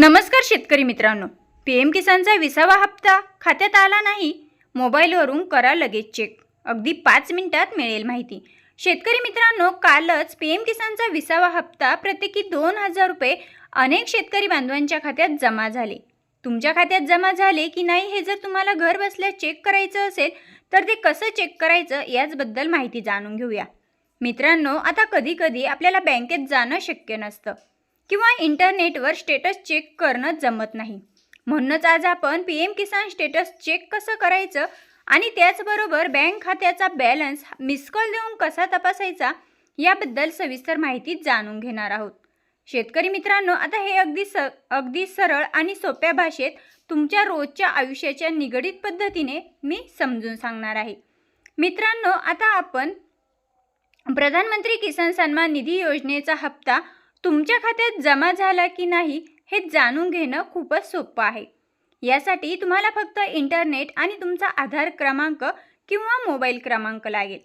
नमस्कार शेतकरी मित्रांनो. पी एम किसानचा विसावा हप्ता खात्यात आला नाही. मोबाईलवरून करा लगेच चेक अगदी पाच मिनिटात मिळेल माहिती. शेतकरी मित्रांनो कालच पी एम किसानचा विसावा हप्ता प्रत्येकी दोन हजार रुपये अनेक शेतकरी बांधवांच्या खात्यात जमा झाले. तुमच्या खात्यात जमा झाले की नाही हे जर तुम्हाला घर बसल्या चेक करायचं असेल तर ते कसं चेक करायचं याचबद्दल माहिती जाणून घेऊया. मित्रांनो आता कधीकधी आपल्याला बँकेत जाणं शक्य नसतं. किंवा इंटरनेटवर स्टेटस चेक करणं जमत नाही. म्हणूनच आज आपण P M Kisan status check कसं करायचं आणि त्याचबरोबर बँक खात्याचा बॅलन्स मिस कॉल देऊन कसा तपासायचा याबद्दल सविस्तर माहिती जाणून घेणार आहोत. शेतकरी मित्रांनो आता हे अगदी स अगदी सरळ आणि सोप्या भाषेत तुमच्या रोजच्या आयुष्याच्या निगडीत पद्धतीने मी समजून सांगणार आहे. मित्रांनो आता आपण प्रधानमंत्री किसान सन्मान निधी योजनेचा हप्ता तुमच्या खात्यात जमा झाला की नाही हे जाणून घेणं खूपच सोपं आहे. यासाठी तुम्हाला फक्त इंटरनेट आणि तुमचा आधार क्रमांक किंवा मोबाईल क्रमांक लागेल.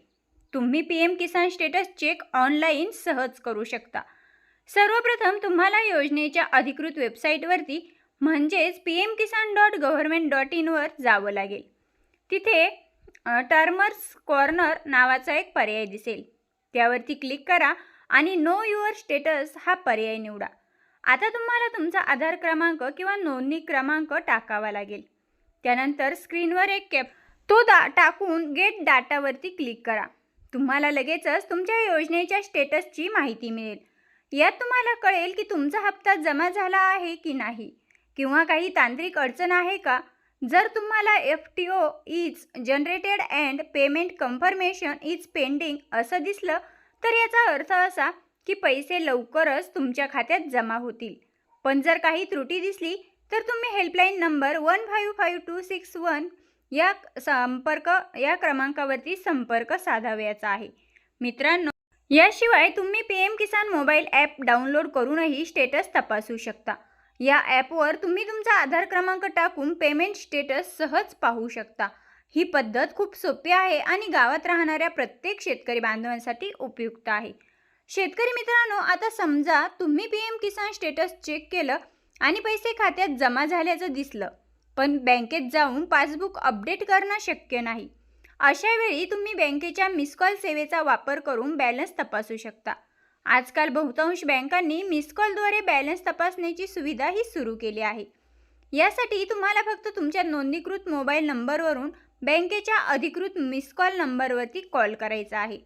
तुम्ही P M Kisan status check online सहज करू शकता. सर्वप्रथम तुम्हाला योजनेच्या अधिकृत वेबसाईटवरती म्हणजेच P M Kisan dot government dot इनवर जावं लागेल. तिथे टर्मर्स कॉर्नर नावाचा एक पर्याय दिसेल. त्यावरती क्लिक करा आणि नो युअर स्टेटस हा पर्याय निवडा. आता तुम्हाला तुमचा आधार क्रमांक किंवा नोंदणी क्रमांक टाकावा लागेल. त्यानंतर स्क्रीनवर एक कॅप तो दा टाकून गेट डाटावरती क्लिक करा. तुम्हाला लगेचच तुमच्या योजनेच्या स्टेटसची माहिती मिळेल. यात तुम्हाला कळेल की तुमचा हप्ता जमा झाला आहे की नाही किंवा काही तांत्रिक अडचण आहे का? जर तुम्हाला F T O is generated and payment confirmation is pending असं दिसलं तर याचा अर्थ असा की पैसे लवकरच तुमच्या खात्यात जमा होतील. पण जर काही त्रुटी दिसली तर तुम्ही helpline number one five five two six one या संपर्क या क्रमांकावरती संपर्क साधावयाचा आहे. मित्रांनो याशिवाय तुम्ही P M Kisan mobile app download करूनही स्टेटस तपासू शकता. या ॲपवर तुम्ही तुमचा आधार क्रमांक टाकून पेमेंट स्टेटस सहज पाहू शकता. ही पद्धत खूप सोपी आहे आणि गावात राहणाऱ्या प्रत्येक शेतकरी बांधवांसाठी उपयुक्त आहे. शेतकरी मित्रांनो आता समजा तुम्ही P M Kisan status check केलं आणि पैसे खात्यात जमा झाल्याचं दिसलं पण बँकेत जाऊन पासबुक अपडेट करणं शक्य नाही. अशा वेळी तुम्ही बँकेच्या मिस कॉल सेवेचा वापर करून बॅलन्स तपासू शकता. आजकाल बहुतांश बँकांनी मिस कॉलद्वारे बॅलन्स तपासण्याची सुविधाही सुरू केली आहे. यासाठी तुम्हाला फक्त तुमच्या नोंदणीकृत मोबाईल नंबरवरून बँकेच्या अधिकृत मिस कॉल नंबरवरती कॉल करायचा आहे.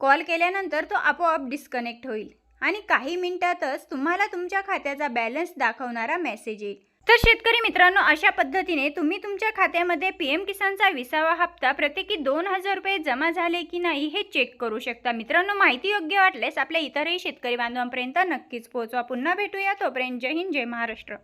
कॉल केल्यानंतर तो आपोआप डिस्कनेक्ट होईल आणि काही मिनिटातच तुम्हाला तुमच्या खात्याचा बॅलन्स दाखवणारा मेसेज येईल. तर शेतकरी मित्रांनो अशा पद्धतीने तुम्ही तुमच्या खात्यामध्ये पी एम किसानचा विसावा हप्ता प्रत्येकी दोन हजार रुपये जमा झाले की नाही हे चेक करू शकता. मित्रांनो माहिती योग्य वाटल्यास आपल्या इतरही शेतकरी बांधवांपर्यंत नक्कीच पोहोचवा. पुन्हा भेटूया तोपर्यंत. जय हिंद जय महाराष्ट्र.